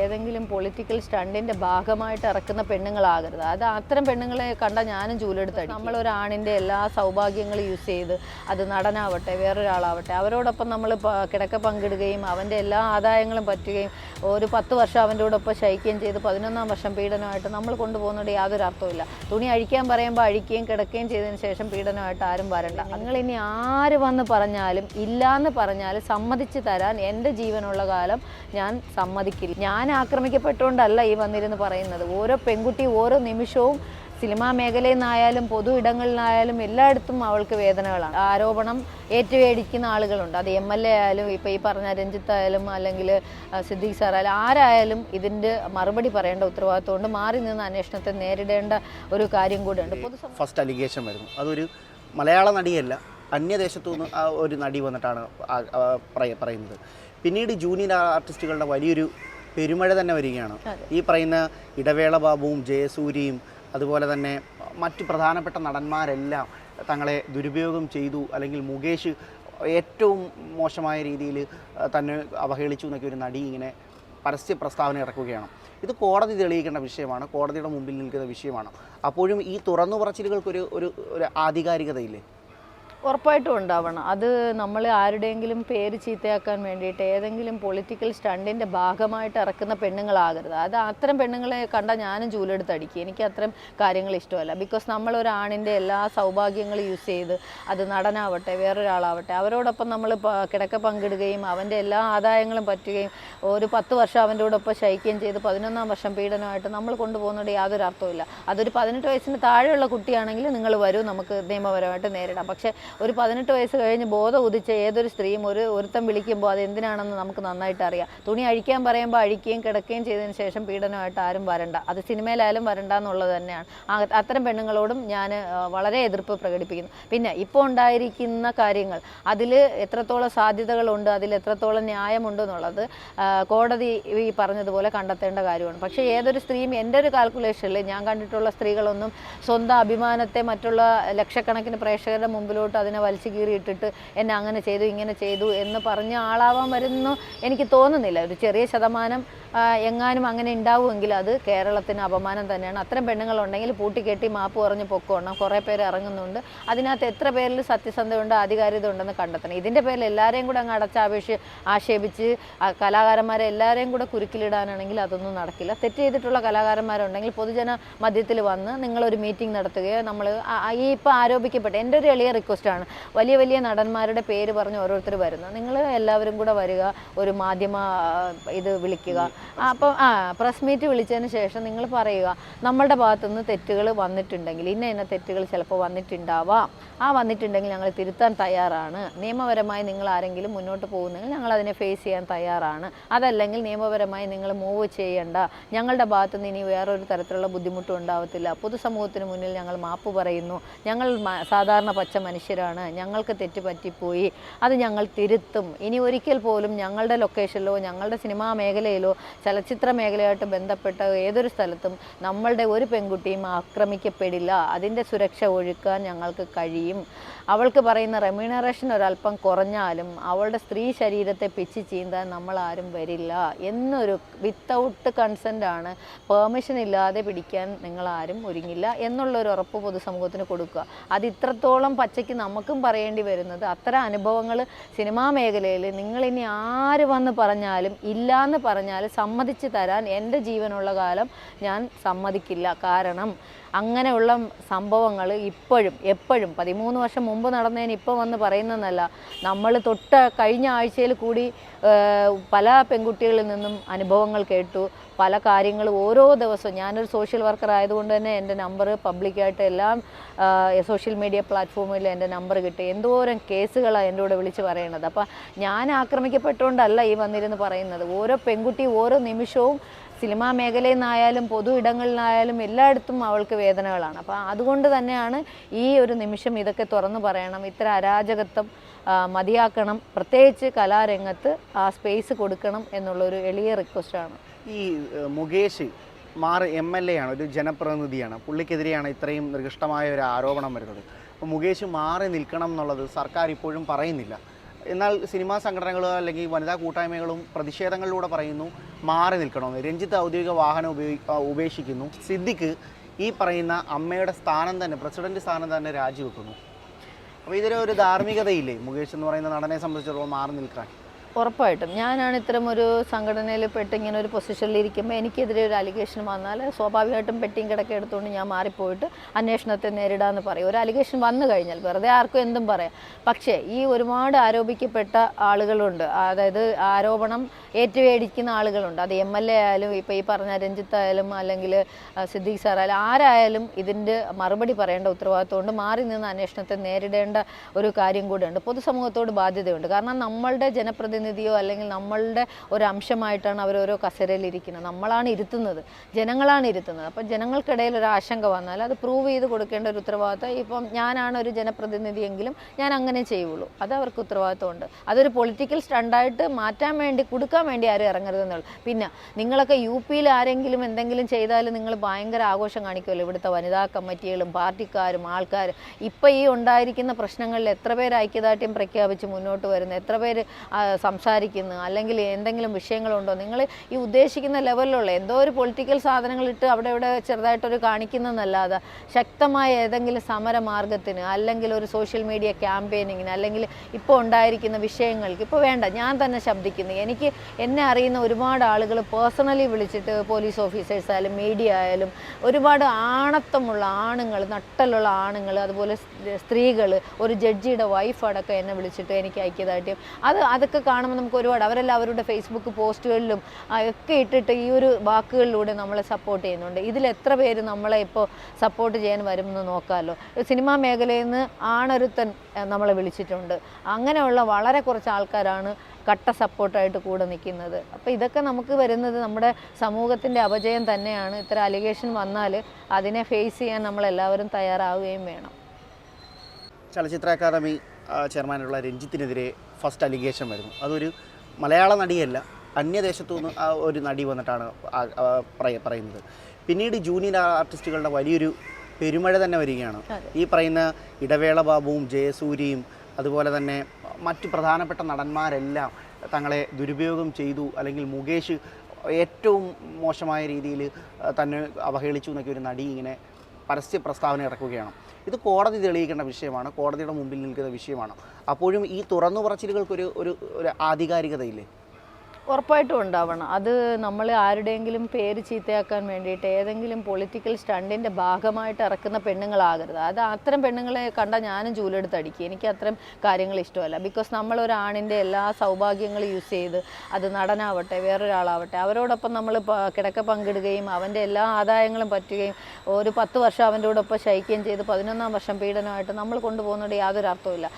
ഏതെങ്കിലും പൊളിറ്റിക്കൽ സ്റ്റണ്ടിന്റെ ഭാഗമായിട്ട് ഇറക്കുന്ന പെണ്ണുങ്ങളാകരുത്. അത് അത്തരം പെണ്ണുങ്ങളെ കണ്ട ഞാനും ചൂലെടുത്ത് നമ്മൾ ഒരാണിന്റെ എല്ലാ സൗഭാഗ്യങ്ങളും യൂസ് ചെയ്ത് അത് നടനാവട്ടെ വേറൊരാളാവട്ടെ അവരോടൊപ്പം നമ്മൾ കിടക്ക പങ്കിടുകയും അവന്റെ എല്ലാ ആദായങ്ങളും പറ്റുകയും ഒരു പത്ത് വർഷം അവന്റെ കൂടെ ഒപ്പം ശയിക്കുകയും ചെയ്ത് പതിനൊന്നാം വർഷം പീഡനമായിട്ട് നമ്മൾ കൊണ്ടുപോകുന്നതുകൊണ്ട് യാതൊരു അർത്ഥമില്ല തുണി അഴിക്കാൻ പറയുമ്പോൾ അഴിക്കുകയും കിടക്കുകയും ചെയ്തതിന് ശേഷം പീഡനമായിട്ട് ആരും വരണ്ട. നിങ്ങൾ ഇനി ആര് വന്ന് പറഞ്ഞാലും ഇല്ലാന്ന് പറഞ്ഞാലും സമ്മതിച്ച് തരാൻ എന്റെ ജീവനുള്ള കാലം ഞാൻ സമ്മതിക്കില്ല. ഞാൻ ആക്രമിക്കപ്പെട്ടുകൊണ്ടല്ല ഈ വന്നിരുന്ന് പറയുന്നത്. ഓരോ പെൺകുട്ടി ഓരോ നിമിഷവും സിനിമാ മേഖലയിൽ നിന്നായാലും പൊതു ഇടങ്ങളിലായാലും എല്ലായിടത്തും അവൾക്ക് വേദനകളാണ്. ആരോപണം ഏറ്റുവേടിക്കുന്ന ആളുകളുണ്ട്. അത് എം എൽ എ ആയാലും ഇപ്പോൾ ഈ പറഞ്ഞ രഞ്ജിത്തായാലും അല്ലെങ്കിൽ സിദ്ദീഖ് സാറായാലും ആരായാലും ഇതിന്റെ മറുപടി പറയേണ്ട ഉത്തരവാദിത്വമുണ്ട് മാറി നിന്ന് അന്വേഷണത്തെ നേരിടേണ്ട ഒരു കാര്യം കൂടെയുണ്ട്. പൊതു ഫസ്റ്റ് അലിഗേഷൻ വരുന്നു. അതൊരു മലയാള നടിയല്ല അന്യദേശത്തു നിന്ന് ഒരു നടി വന്നിട്ടാണ് പറയുന്നത്. പിന്നീട് ജൂനിയർ ആർട്ടിസ്റ്റുകളുടെ വലിയൊരു പെരുമഴ തന്നെ വരികയാണ്. ഈ പറയുന്ന ഇടവേള ബാബുവും ജയസൂര്യയും അതുപോലെ തന്നെ മറ്റു പ്രധാനപ്പെട്ട നടന്മാരെല്ലാം തങ്ങളെ ദുരുപയോഗം ചെയ്തു അല്ലെങ്കിൽ മുകേഷ് ഏറ്റവും മോശമായ രീതിയിൽ തന്നെ അവഹേളിച്ചു എന്നൊക്കെ ഒരു നടി ഇങ്ങനെ പരസ്യ പ്രസ്താവന ഇറക്കുകയാണ്. ഇത് കോടതി തെളിയിക്കേണ്ട വിഷയമാണ്. കോടതിയുടെ മുമ്പിൽ നിൽക്കുന്ന വിഷയമാണ്. അപ്പോഴും ഈ തുറന്നു പറച്ചിലുകൾക്കൊരു ഒരു ഒരു ആധികാരികതയില്ലേ? ഉറപ്പായിട്ടും ഉണ്ടാവണം. അത് നമ്മൾ ആരുടെയെങ്കിലും പേര് ചീത്തയാക്കാൻ വേണ്ടിയിട്ട് ഏതെങ്കിലും പൊളിറ്റിക്കൽ സ്റ്റണ്ടിന്റെ ഭാഗമായിട്ട് ഇറക്കുന്ന പെണ്ണുങ്ങളാകരുത്. അത് അത്തരം പെണ്ണുങ്ങളെ കണ്ടാൽ ഞാനും ചൂലെടുത്ത് അടിക്കും. എനിക്ക് അത്തരം കാര്യങ്ങൾ ഇഷ്ടമല്ല. ബിക്കോസ് നമ്മൾ ഒരു ആണിന്റെ എല്ലാ സൗഭാഗ്യങ്ങളും യൂസ് ചെയ്ത് അത് നടനാവട്ടെ വേറൊരാളാവട്ടെ അവരോടൊപ്പം നമ്മൾ കിടക്ക പങ്കിടുകയും അവന്റെ എല്ലാ ആദായങ്ങളും പറ്റുകയും ഒരു പത്ത് വർഷം അവന്റെ കൂടെ ഒപ്പം ശയിക്കുകയും ചെയ്ത് പതിനൊന്നാം വർഷം പീഡനമായിട്ട് നമ്മൾ കൊണ്ടുപോകുന്നതുകൊണ്ട് യാതൊരു അർത്ഥമില്ല അതൊരു പതിനെട്ട് വയസ്സിന് താഴെയുള്ള കുട്ടിയാണെങ്കിൽ നിങ്ങൾ വരൂ നമുക്ക് നിയമപരമായിട്ട് നേരിടാം. പക്ഷേ ഒരു പതിനെട്ട് വയസ്സ് കഴിഞ്ഞ് ബോധം ഉദിച്ച ഏതൊരു സ്ത്രീയും ഒരു ഒരുത്തം വിളിക്കുമ്പോൾ അത് എന്തിനാണെന്ന് നമുക്ക് നന്നായിട്ട് അറിയാം. തുണി അഴിക്കാൻ പറയുമ്പോൾ അഴിക്കുകയും കിടക്കുകയും ചെയ്തതിന് ശേഷം പീഡനമായിട്ട് ആരും വരണ്ട. അത് സിനിമയിലായാലും വരണ്ട എന്നുള്ളത് തന്നെയാണ്. അത്തരം പെണ്ണുങ്ങളോടും ഞാൻ വളരെ എതിർപ്പ് പ്രകടിപ്പിക്കുന്നു. പിന്നെ ഇപ്പോൾ ഉണ്ടായിരിക്കുന്ന കാര്യങ്ങൾ അതിൽ എത്രത്തോളം സാധ്യതകളുണ്ട് അതിൽ എത്രത്തോളം ന്യായമുണ്ട് എന്നുള്ളത് കോടതി ഈ പറഞ്ഞതുപോലെ കണ്ടെത്തേണ്ട കാര്യമാണ്. പക്ഷേ ഏതൊരു സ്ത്രീയും എന്റെ ഒരു കാൽക്കുലേഷനിൽ ഞാൻ കണ്ടിട്ടുള്ള സ്ത്രീകളൊന്നും സ്വന്തം അഭിമാനത്തെ മറ്റുള്ള ലക്ഷക്കണക്കിന് പ്രേക്ഷകരുടെ മുമ്പിലോട്ട് അതിനെ വലിച്ചു കീറിയിട്ടിട്ട് എന്നെ അങ്ങനെ ചെയ്തു ഇങ്ങനെ ചെയ്തു എന്ന് പറഞ്ഞ ആളാവാൻ വരുന്നു. എനിക്ക് തോന്നുന്നില്ല. ഒരു ചെറിയ ശതമാനം എങ്ങാനും അങ്ങനെ ഉണ്ടാവുമെങ്കിൽ അത് കേരളത്തിന് അപമാനം തന്നെയാണ്. അത്തരം പെണ്ണുങ്ങളുണ്ടെങ്കിൽ പൂട്ടിക്കെട്ടി മാപ്പ് പറഞ്ഞ് പൊക്കോണം. കുറേ പേര് ഇറങ്ങുന്നുണ്ട്. അതിനകത്ത് എത്ര പേരിൽ സത്യസന്ധതയുണ്ട് ആധികാരികത ഉണ്ടെന്ന് കണ്ടെത്തണം. ഇതിന്റെ പേരിൽ എല്ലാവരെയും കൂടെ അങ്ങ് അടച്ചാപേക്ഷ ആക്ഷേപിച്ച് കലാകാരന്മാരെ എല്ലാവരെയും കൂടെ കുരുക്കിലിടാനാണെങ്കിൽ അതൊന്നും നടക്കില്ല. തെറ്റ് ചെയ്തിട്ടുള്ള കലാകാരന്മാരുണ്ടെങ്കിൽ പൊതുജന മധ്യത്തിൽ വന്ന് നിങ്ങളൊരു മീറ്റിംഗ് നടത്തുകയോ നമ്മൾ ഈ ഇപ്പോൾ ആരോപിക്കപ്പെട്ട എന്റെ ഒരു എളിയ റിക്വസ്റ്റാണ് വലിയ വലിയ നടന്മാരുടെ പേര് പറഞ്ഞ് ഓരോരുത്തർ വരുന്നത് നിങ്ങൾ എല്ലാവരും കൂടെ വരിക ഒരു മാധ്യമ ഇത് വിളിക്കുക. അപ്പം ആ പ്രസ് മീറ്റ് വിളിച്ചതിന് ശേഷം നിങ്ങൾ പറയുക നമ്മളുടെ ഭാഗത്തുനിന്ന് തെറ്റുകൾ വന്നിട്ടുണ്ടെങ്കിൽ ഇന്ന ഇന്ന തെറ്റുകൾ ചിലപ്പോൾ വന്നിട്ടുണ്ടാവാം. ആ വന്നിട്ടുണ്ടെങ്കിൽ ഞങ്ങൾ തിരുത്താൻ തയ്യാറാണ്. നിയമപരമായി നിങ്ങൾ ആരെങ്കിലും മുന്നോട്ട് പോകുന്നെങ്കിൽ ഞങ്ങൾ അതിനെ ഫേസ് ചെയ്യാൻ തയ്യാറാണ്. അതല്ലെങ്കിൽ നിയമപരമായി നിങ്ങൾ മൂവ് ചെയ്യേണ്ട. ഞങ്ങളുടെ ഭാഗത്തുനിന്ന് ഇനി വേറൊരു തരത്തിലുള്ള ബുദ്ധിമുട്ടും ഉണ്ടാവത്തില്ല. പൊതുസമൂഹത്തിന് മുന്നിൽ ഞങ്ങൾ മാപ്പ് പറയുന്നു. ഞങ്ങൾ സാധാരണ പച്ച മനുഷ്യരാണ്. ഞങ്ങൾക്ക് തെറ്റ് പറ്റിപ്പോയി അത് ഞങ്ങൾ തിരുത്തും. ഇനി ഒരിക്കൽ പോലും ഞങ്ങളുടെ ലൊക്കേഷനിലോ ഞങ്ങളുടെ സിനിമാ മേഖലയിലോ ചലച്ചിത്ര മേഖലയായിട്ട് ബന്ധപ്പെട്ട ഏതൊരു സ്ഥലത്തും നമ്മളുടെ ഒരു പെൺകുട്ടിയും ആക്രമിക്കപ്പെടില്ല. അതിന്റെ സുരക്ഷ ഒഴുക്കാൻ ഞങ്ങൾക്ക് കഴിയും. അവൾക്ക് പറയുന്ന റെമ്യൂണറേഷൻ ഒരല്പം കുറഞ്ഞാലും അവളുടെ സ്ത്രീ ശരീരത്തെ പിച്ച് ചീന്താൻ നമ്മൾ ആരും വരില്ല. എന്നൊരു വിത്തൗട്ട് കൺസെന്റ് ആണ്. പെർമിഷൻ ഇല്ലാതെ പിടിക്കാൻ നിങ്ങൾ നിങ്ങളാരും ഒരുങ്ങില്ല. എന്നുള്ളൊരു ഉറപ്പ് പൊതുസമൂഹത്തിന് കൊടുക്കുക. അത് ഇത്രത്തോളം പച്ചയ്ക്ക് നമുക്കും പറയേണ്ടി വരുന്നത് അത്തരം അനുഭവങ്ങൾ സിനിമാ മേഖലയിൽ നിങ്ങളിനി ആര് വന്ന് പറഞ്ഞാലും ഇല്ലയെന്ന് പറഞ്ഞാൽ സമ്മതിച്ച് തരാൻ എന്റെ ജീവനുള്ള കാലം ഞാൻ സമ്മതിക്കില്ല. കാരണം അങ്ങനെയുള്ള സംഭവങ്ങൾ ഇപ്പോഴും എപ്പോഴും പതിമൂന്ന് വർഷം മുമ്പ് നടന്നതിന് ഇപ്പോൾ വന്ന് പറയുന്നതെന്നല്ല. നമ്മൾ തൊട്ട് കഴിഞ്ഞ ആഴ്ചയിൽ കൂടി പല പെൺകുട്ടികളിൽ നിന്നും അനുഭവങ്ങൾ കേട്ടു. പല കാര്യങ്ങൾ ഓരോ ദിവസവും ഞാനൊരു സോഷ്യൽ വർക്കർ ആയതുകൊണ്ട് തന്നെ എന്റെ നമ്പർ പബ്ലിക്കായിട്ട് എല്ലാം സോഷ്യൽ മീഡിയ പ്ലാറ്റ്ഫോമിൽ എന്റെ നമ്പർ കിട്ടി. എന്തോരം കേസുകളാണ് എന്റെ കൂടെ വിളിച്ച് പറയണത്. അപ്പം ഞാൻ ആക്രമിക്കപ്പെട്ടുകൊണ്ടല്ല ഈ വന്നിരുന്ന് പറയുന്നത്. ഓരോ പെൺകുട്ടി ഓരോ നിമിഷവും സിനിമാ മേഖലയിൽ നിന്നായാലും പൊതു ഇടങ്ങളിലായാലും എല്ലായിടത്തും അവൾക്ക് വേദനകളാണ്. അപ്പോൾ അതുകൊണ്ട് തന്നെയാണ് ഈ ഒരു നിമിഷം ഇതൊക്കെ തുറന്നു പറയണം. ഇത്ര അരാജകത്വം മതിയാക്കണം. പ്രത്യേകിച്ച് കലാരംഗത്ത് ആ സ്പേസ് കൊടുക്കണം എന്നുള്ളൊരു എളിയ റിക്വസ്റ്റാണ് ഈ മുകേഷ് മാറി എം എൽ എ ആണ് ഒരു ജനപ്രതിനിധിയാണ്. പുള്ളിക്കെതിരെയാണ് ഇത്രയും നികൃഷ്ടമായ ഒരു ആരോപണം വരുന്നത്. അപ്പോൾ മുകേഷ് മാറി നിൽക്കണം എന്നുള്ളത് സർക്കാർ ഇപ്പോഴും പറയുന്നില്ല. എന്നാൽ സിനിമാ സംഘടനകളോ അല്ലെങ്കിൽ വനിതാ കൂട്ടായ്മകളും പ്രതിഷേധങ്ങളിലൂടെ പറയുന്നു മാറി നിൽക്കണമെന്ന്. രഞ്ജിത്ത് ഔദ്യോഗിക വാഹനം ഉപേക്ഷിക്കുന്നു. സിദ്ദിഖ് ഈ പറയുന്ന അമ്മയുടെ സ്ഥാനം തന്നെ പ്രസിഡന്റ് സ്ഥാനം തന്നെ രാജിവെക്കുന്നു. അപ്പോൾ ഇതിലെ ഒരു ധാർമ്മികതയില്ലേ? മുകേഷ് എന്ന് പറയുന്ന നടനെ സംബന്ധിച്ചിടത്തോളം മാറി നിൽക്കാൻ. ഉറപ്പായിട്ടും. ഞാനാണ് ഇത്തരം ഒരു സംഘടനയിൽ പെട്ട് ഇങ്ങനെ ഒരു പൊസിഷനിൽ ഇരിക്കുമ്പോൾ എനിക്കെതിരെ ഒരു അലിഗേഷൻ വന്നാൽ സ്വാഭാവികമായിട്ടും പെട്ടിയും കിടക്കെ എടുത്തുകൊണ്ട് ഞാൻ മാറിപ്പോയിട്ട് അന്വേഷണത്തെ നേരിടാമെന്ന് പറയും. ഒരു അലിഗേഷൻ വന്നു കഴിഞ്ഞാൽ വെറുതെ ആർക്കും എന്തും പറയാം. പക്ഷേ ഈ ഒരുപാട് ആരോപിക്കപ്പെട്ട ആളുകളുണ്ട്. അതായത് ആരോപണം ഏറ്റുവേടിക്കുന്ന ആളുകളുണ്ട്. അത് എം എൽ എ ആയാലും ഇപ്പോൾ ഈ പറഞ്ഞ രഞ്ജിത്ത് ആയാലും അല്ലെങ്കിൽ സിദ്ദീഖ് സാർ ആയാലും ആരായാലും ഇതിന്റെ മറുപടി പറയേണ്ട ഉത്തരവാദിത്വമുണ്ട് മാറി നിന്ന് അന്വേഷണത്തെ നേരിടേണ്ട ഒരു കാര്യം കൂടെയുണ്ട് പൊതുസമൂഹത്തോട് ബാധ്യതയുണ്ട്. കാരണം നമ്മളുടെ ജനപ്രതിനിധിയോ അല്ലെങ്കിൽ നമ്മളുടെ ഒരു അംശമായിട്ടാണ് അവരോരോ ഇരിക്കുന്നത്. നമ്മളാണ് ഇരുത്തുന്നത്. ജനങ്ങളാണ് ഇരുത്തുന്നത്. അപ്പം ജനങ്ങൾക്കിടയിൽ ഒരു ആശങ്ക വന്നാൽ അത് പ്രൂവ് ചെയ്ത് കൊടുക്കേണ്ട ഒരു ഉത്തരവാദിത്വം ഇപ്പം ഞാനാണ് ഒരു ജനപ്രതിനിധിയെങ്കിലും ഞാൻ അങ്ങനെ ചെയ്യുള്ളൂ. അത് അവർക്ക് ഉത്തരവാദിത്വമുണ്ട് അതൊരു പൊളിറ്റിക്കൽ സ്റ്റണ്ടായിട്ട് മാറ്റാൻ വേണ്ടി കൊടുക്കാൻ വേണ്ടി ആരും ഇറങ്ങരുതെന്നുള്ളൂ പിന്നെ നിങ്ങളൊക്കെ യു പിയിൽ ആരെങ്കിലും എന്തെങ്കിലും ചെയ്താൽ നിങ്ങൾ ഭയങ്കര ആഘോഷം കാണിക്കുമല്ലോ. ഇവിടുത്തെ വനിതാ കമ്മിറ്റികളും പാർട്ടിക്കാരും ആൾക്കാരും. ഇപ്പം ഈ ഉണ്ടായിരിക്കുന്ന പ്രശ്നങ്ങളിൽ എത്ര പേര് ഐക്യദാർഢ്യം പ്രഖ്യാപിച്ച് മുന്നോട്ട് വരുന്നു എത്ര പേര് സംസാരിക്കുന്നു അല്ലെങ്കിൽ എന്തെങ്കിലും വിഷയങ്ങളുണ്ടോ? നിങ്ങൾ ഈ ഉദ്ദേശിക്കുന്ന ലെവലിലുള്ള എന്തോ ഒരു പൊളിറ്റിക്കൽ സാധനങ്ങളിട്ട് അവിടെ ഇവിടെ ചെറുതായിട്ടൊരു കാണിക്കുന്നതെന്നല്ലാതെ ശക്തമായ ഏതെങ്കിലും സമരമാർഗത്തിന് അല്ലെങ്കിൽ ഒരു സോഷ്യൽ മീഡിയ ക്യാമ്പയിനിങ്ങിന് അല്ലെങ്കിൽ ഇപ്പോൾ ഉണ്ടായിരിക്കുന്ന വിഷയങ്ങൾക്ക് ഇപ്പോൾ വേണ്ട ഞാൻ തന്നെ ശബ്ദിക്കുന്നു. എനിക്ക് എന്നെ അറിയുന്ന ഒരുപാട് ആളുകൾ പേഴ്സണലി വിളിച്ചിട്ട് പോലീസ് ഓഫീസേഴ്സ് ആയാലും മീഡിയ ആയാലും ഒരുപാട് ആണത്വമുള്ള ആണുങ്ങൾ നട്ടലുള്ള ആണുങ്ങൾ അതുപോലെ സ്ത്രീകൾ ഒരു ജഡ്ജിയുടെ വൈഫ് അടക്കം എന്നെ വിളിച്ചിട്ട് എനിക്ക് ഐക്യദാർഢ്യം. അത് അതൊക്കെ കാണുമ്പോൾ നമുക്ക് ഒരുപാട് അവരെല്ലാം അവരുടെ ഫേസ്ബുക്ക് പോസ്റ്റുകളിലും ഒക്കെ ഇട്ടിട്ട് ഈ ഒരു വാക്കുകളിലൂടെ നമ്മളെ സപ്പോർട്ട് ചെയ്യുന്നുണ്ട്. ഇതിൽ എത്ര പേര് നമ്മളെ ഇപ്പോൾ സപ്പോർട്ട് ചെയ്യാൻ വരുമെന്ന് നോക്കാമല്ലോ. സിനിമാ മേഖലയിൽ നിന്ന് ആണൊരുത്തൻ നമ്മളെ വിളിച്ചിട്ടുണ്ട്. അങ്ങനെയുള്ള വളരെ കുറച്ച് ആൾക്കാരാണ് കട്ട സപ്പോർട്ടായിട്ട് കൂടെ നിൽക്കുന്നത്. അപ്പോൾ ഇതൊക്കെ നമുക്ക് വരുന്നത് നമ്മുടെ സമൂഹത്തിന്റെ അപജയം തന്നെയാണ്. ഇത്ര അലിഗേഷൻ വന്നാൽ അതിനെ ഫേസ് ചെയ്യാൻ നമ്മളെല്ലാവരും തയ്യാറാവുകയും വേണം. ചലച്ചിത്ര അക്കാദമി ചെയർമാനുള്ള രഞ്ജിത്തിനെതിരെ ഫസ്റ്റ് അലിഗേഷൻ വരുന്നു. അതൊരു മലയാള നടിയല്ല അന്യദേശത്തു നിന്ന് ആ ഒരു നടി വന്നിട്ടാണ് പറയുന്നത്. പിന്നീട് ജൂനിയർ ആർട്ടിസ്റ്റുകളുടെ വലിയൊരു പെരുമഴ തന്നെ വരികയാണ്. ഈ പറയുന്ന ഇടവേള ബാബുവും ജയസൂര്യയും അതുപോലെ തന്നെ മറ്റ് പ്രധാനപ്പെട്ട നടന്മാരെല്ലാം തങ്ങളെ ദുരുപയോഗം ചെയ്തു അല്ലെങ്കിൽ മുകേഷ് ഏറ്റവും മോശമായ രീതിയിൽ തന്നെ അവഹേളിച്ചു എന്നൊക്കെ ഒരു നടി ഇങ്ങനെ പരസ്യ പ്രസ്താവന ഇറക്കുകയാണ്. ഇത് കോടതി തെളിയിക്കേണ്ട വിഷയമാണ് കോടതിയുടെ മുമ്പിൽ നിൽക്കുന്ന വിഷയമാണ്. അപ്പോഴും ഈ തുറന്നു പറച്ചിലുകൾക്കൊരു ഒരു ആധികാരികതയില്ലേ? ഉറപ്പായിട്ടും ഉണ്ടാവണം. അത് നമ്മൾ ആരുടെയെങ്കിലും പേര് ചീത്തയാക്കാൻ വേണ്ടിയിട്ട് ഏതെങ്കിലും പൊളിറ്റിക്കൽ സ്റ്റണ്ടിന്റെ ഭാഗമായിട്ട് ഇറക്കുന്ന പെണ്ണുങ്ങളാകരുത്. അത് അത്തരം പെണ്ണുങ്ങളെ കണ്ടാൽ ഞാനും ചൂലെടുത്ത് അടിക്കും. എനിക്ക് അത്തരം കാര്യങ്ങൾ ഇഷ്ടമല്ല. ബിക്കോസ് നമ്മൾ ഒരു ആണിന്റെ എല്ലാ സൗഭാഗ്യങ്ങളും യൂസ് ചെയ്ത് അത് നടനാവട്ടെ വേറൊരാളാവട്ടെ അവരോടൊപ്പം നമ്മൾ കിടക്ക പങ്കിടുകയും അവന്റെ എല്ലാ ആദായങ്ങളും പറ്റുകയും ഒരു പത്ത് വർഷം അവന്റെ കൂടെ ഒപ്പം ശയിക്കുകയും ചെയ്ത് പതിനൊന്നാം വർഷം പീഡനമായിട്ട് നമ്മൾ കൊണ്ടുപോകുന്നതുകൊണ്ട് യാതൊരു അർത്ഥവുമില്ല.